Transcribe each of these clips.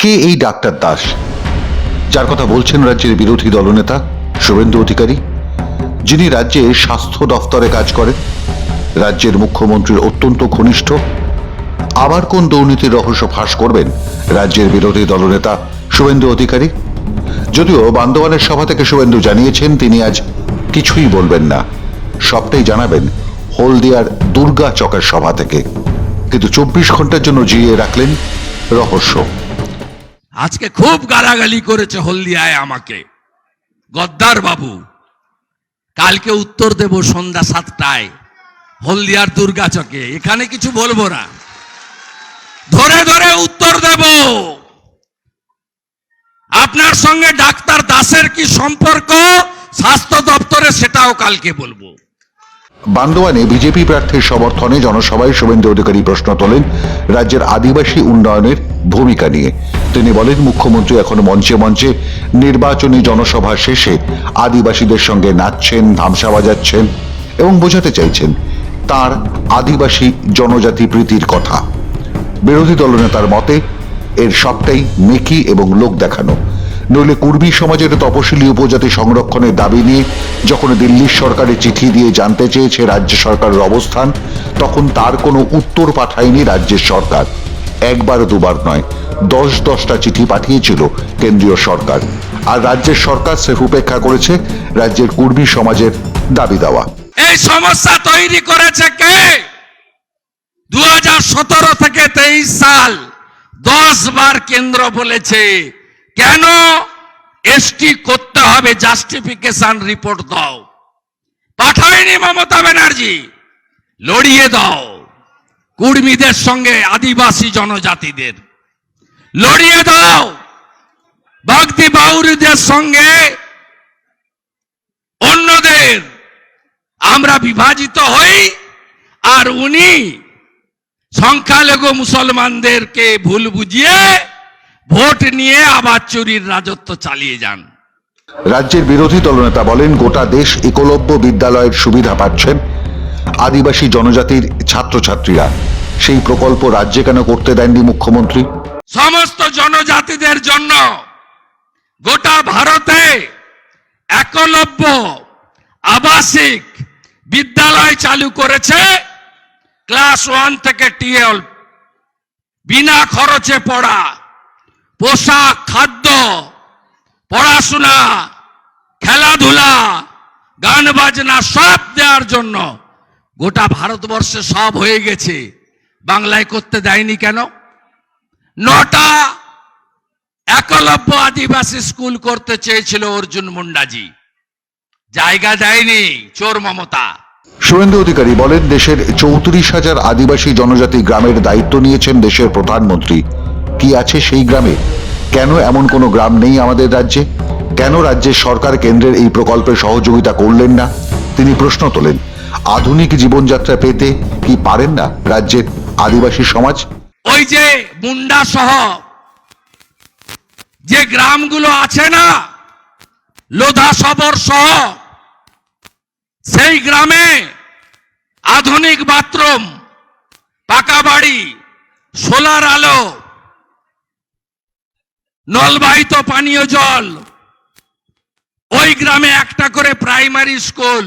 কে এই ডাক্তার দাস? যার কথা বলছেন রাজ্যের বিরোধী দলনেতা শুভেন্দু অধিকারী, যিনি রাজ্যে স্বাস্থ্য দফতরে কাজ করেন, রাজ্যের মুখ্যমন্ত্রীর অত্যন্ত ঘনিষ্ঠ। আবার কোন দুর্নীতির রহস্য ফাঁস করবেন রাজ্যের বিরোধী দলনেতা শুভেন্দু অধিকারী? যদিও বান্দোয়ানের সভা থেকে শুভেন্দু জানিয়েছেন, তিনি আজ কিছুই বলবেন না। সবটাই জানাবেন হলদিয়ার দুর্গা চকের সভা থেকে। কিন্তু চব্বিশ ঘণ্টার জন্য জিয়ে রাখলেন রহস্য। আজকে খুব গালাগালি করেছে হলদিয়ায় আমাকে। গদ্দার বাবু, কালকে উত্তর দেব সন্ধ্যা সাতটায় হলদিয়ার দুর্গাচকে। এখানে কিছু বলব না। ধরে ধরে উত্তর দেব। আপনার সঙ্গে ডাক্তার দাসের কি সম্পর্ক? স্বাস্থ্য দপ্তরে সেটাও কালকে বলব। বান্দোয়ানে বিজেপি প্রার্থীর সমর্থনে জনসভায় শুভেন্দু অধিকারী প্রশ্ন তোলেন রাজ্যের আদিবাসী উন্নয়নের ভূমিকা নিয়ে। তিনি বলেন, মুখ্যমন্ত্রী এখন মঞ্চে মঞ্চে নির্বাচনী জনসভা শেষে আদিবাসীদের সঙ্গে নাচছেন, ধামসা বাজাচ্ছেন এবং বোঝাতে চাইছেন তার আদিবাসী জনজাতি প্রীতির কথা। বিরোধী দলনেতার মতে, এর সবটাই মেকি এবং লোক দেখানো। নইলে কুর্বী সমাজের তপশিলি উপজাতি সংরক্ষণের দাবি নিয়ে যখন দিল্লির সরকারে চিঠি দিয়ে জানতে চেয়েছে রাজ্য সরকারের অবস্থান, তখন তার কোনো উত্তর পাঠায়নি রাজ্যের সরকার। একবার দুবার নয়, দশ দশটা চিঠি পাঠিয়েছিল কেন্দ্রীয় সরকার। আর রাজ্যের সরকার স্রেফ উপেক্ষা করেছে রাজ্যের কুর্বী সমাজের দাবি দেওয়া। এই সমস্যা তৈরি করেছে কে? দু থেকে তেইশ সাল দশ বার কেন্দ্র বলেছে। কেন? এসটি করতে হবে, জাস্টিফিকেশন রিপোর্ট দাও। পাঠায়নি মমতা ব্যানার্জি, লড়িয়ে দাও। কুর্মীদের সঙ্গে আদিবাসী জনজাতিদের। লড়িয়ে দাও! ভক্তি বাউরিদের সঙ্গে অন্যদের। আমরা বিভাজিত হই আর উনি সংখ্যালঘু মুসলমানদেরকে ভুল বুঝিয়ে ভোট নিয়ে আবার চুরির রাজত্ব চালিয়ে যান। রাজ্যের বিরোধী দলনেতা বলেন, গোটা দেশ একলব্য বিদ্যালয়ের সুবিধা পাচ্ছেন আদিবাসী জনজাতির ছাত্রছাত্রীরা। সেই প্রকল্প রাজ্যে কেন করতে দেননি মুখ্যমন্ত্রী? সমস্ত জনজাতিদের জন্য গোটা ভারতে একলব্য আবাসিক বিদ্যালয় চালু করেছে ক্লাস ওয়ান থেকে টুয়েলভ। বিনা খরচে পড়া পোশাক, খাদ্য, পড়াশোনা, খেলাধুলা, গান বাজনা সব দেওয়ার জন্য গোটা ভারতবর্ষে সব হয়ে গেছে। বাংলায় করতে দেয়নি কেন? নটা একলব্য আদিবাসী স্কুল করতে চেয়েছিল অর্জুন মুন্ডাজি। জায়গা দেয়নি চোর মমতা। শুভেন্দু অধিকারী বলেন, দেশের চৌত্রিশ হাজার আদিবাসী জনজাতি গ্রামের দায়িত্ব নিয়েছেন দেশের প্রধানমন্ত্রী। কি আছে সেই গ্রামে? কেন এমন কোনো গ্রাম নেই আমাদের রাজ্যে? কেন রাজ্যের সরকার কেন্দ্রের এই প্রকল্পে সহযোগিতা করলেন না? তিনি প্রশ্ন তোলেন। আধুনিক জীবনযাত্রা পেতে কি পারেন না রাজ্যের আদিবাসী সমাজ? ওই যে মুন্ডা সহ যে গ্রামগুলো আছে না, লোধা সবর সহ, সেই গ্রামে আধুনিক বাথরুম, পাকা বাড়ি, সোলার আলো, নলবাহিত পানীয় জল, ওই গ্রামে একটা করে প্রাইমারি স্কুল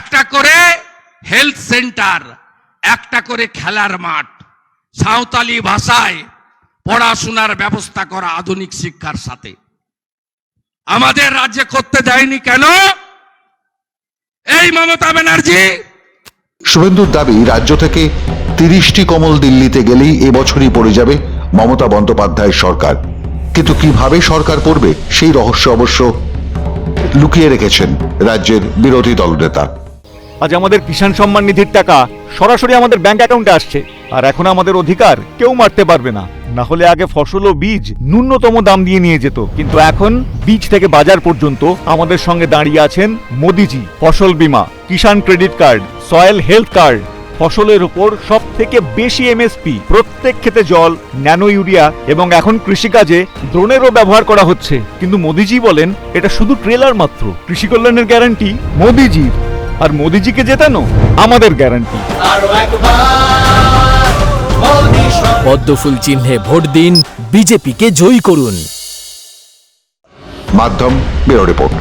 একটা করে হেলথ সেন্টার একটা করে খেলার মাঠ। সাঁওতালি ভাষায় পড়াশোনার ব্যবস্থা করা আধুনিক শিক্ষার সাথে। আমাদের রাজ্যে করতে দেয়নি কেন? এই মমতা ব্যানার্জি। শুভেন্দুর দাবি, রাজ্য থেকে তিরিশটি কমল দিল্লিতে গেলেই এবছরই পড়ে যাবে মমতা বন্দ্যোপাধ্যায়ের সরকার। কিন্তু কীভাবে সরকার পড়বে সেই রহস্য অবশ্য লুকিয়ে রেখেছেন রাজ্যের বিরোধী দলনেতা। আজ আমাদের কিষাণ সম্মান নিধির টাকা সরাসরি আমাদের ব্যাংক অ্যাকাউন্টে আসছে। আর এখন আমাদের অধিকার কেউ মারতে পারবে না। না হলে আগে ফসল ও বীজ ন্যূনতম দাম দিয়ে নিয়ে যেত। কিন্তু এখন বীজ থেকে বাজার পর্যন্ত আমাদের সঙ্গে দাঁড়িয়ে আছেন মোদিজি। ফসল বীমা, Kisan credit card, soil health card, ফসলের উপর সব থেকে বেশি এমএসপি প্রত্যেক ক্ষেতে জল, ন্যানো ইউরিয়া এবং এখন কৃষিকাজে ড্রোনেরও ব্যবহার করা হচ্ছে। কিন্তু মোদিজি বলেন, এটা শুধু ট্রেলার মাত্র। কৃষি কল্যাণের গ্যারান্টি মোদিজির। আর মোদিজিকে জেতানো আমাদের গ্যারান্টি পদ্মফুল চিহ্নে ভোট দিন বিজেপিকে জয়ী করুন। মাধ্যম ব্যুরো রিপোর্ট।